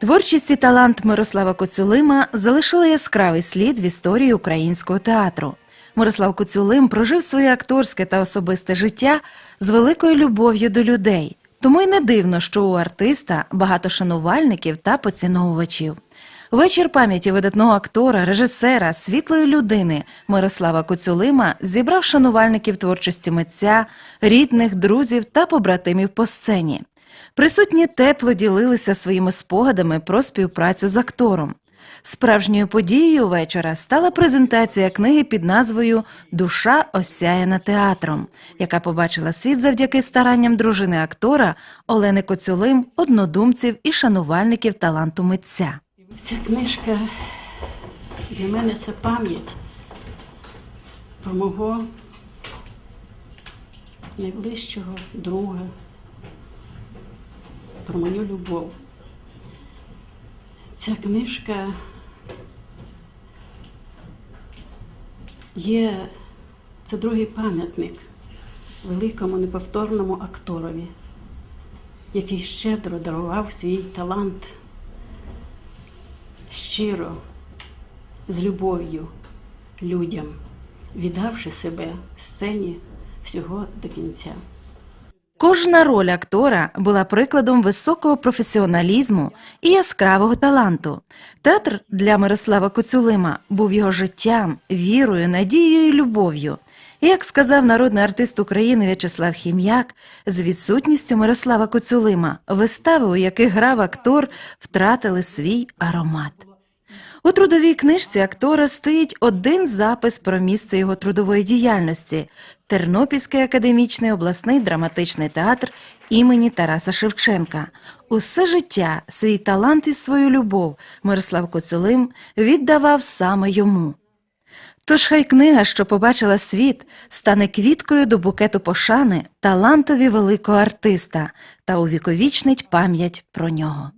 Творчість і талант Мирослава Коцюлима залишили яскравий слід в історії українського театру. Мирослав Коцюлим прожив своє акторське та особисте життя з великою любов'ю до людей. Тому й не дивно, що у артиста багато шанувальників та поціновувачів. Вечір пам'яті видатного актора, режисера, світлої людини Мирослава Коцюлима зібрав шанувальників творчості митця, рідних, друзів та побратимів по сцені. Присутні тепло ділилися своїми спогадами про співпрацю з актором. Справжньою подією вечора стала презентація книги під назвою Душа осяяна театром, яка побачила світ завдяки старанням дружини актора Олени Коцюлим, однодумців і шанувальників таланту митця. Ця книжка для мене це пам'ять про мого найближчого друга, про мою любов. Ця книжка є це другий пам'ятник великому неповторному акторові, який щедро дарував свій талант щиро, з любов'ю людям, віддавши себе сцені всього до кінця. Кожна роль актора була прикладом високого професіоналізму і яскравого таланту. Театр для Мирослава Коцюлима був його життям, вірою, надією і любов'ю. Як сказав народний артист України В'ячеслав Хім'як, з відсутністю Мирослава Коцюлима вистави, у яких грав актор, втратили свій аромат. У трудовій книжці актора стоїть один запис про місце його трудової діяльності Тернопільський академічний обласний драматичний театр імені Тараса Шевченка. Усе життя свій талант і свою любов Мирослав Коцюлим віддавав саме йому. Тож хай книга, що побачила світ, стане квіткою до букету пошани талантові великого артиста та увіковічнить пам'ять про нього.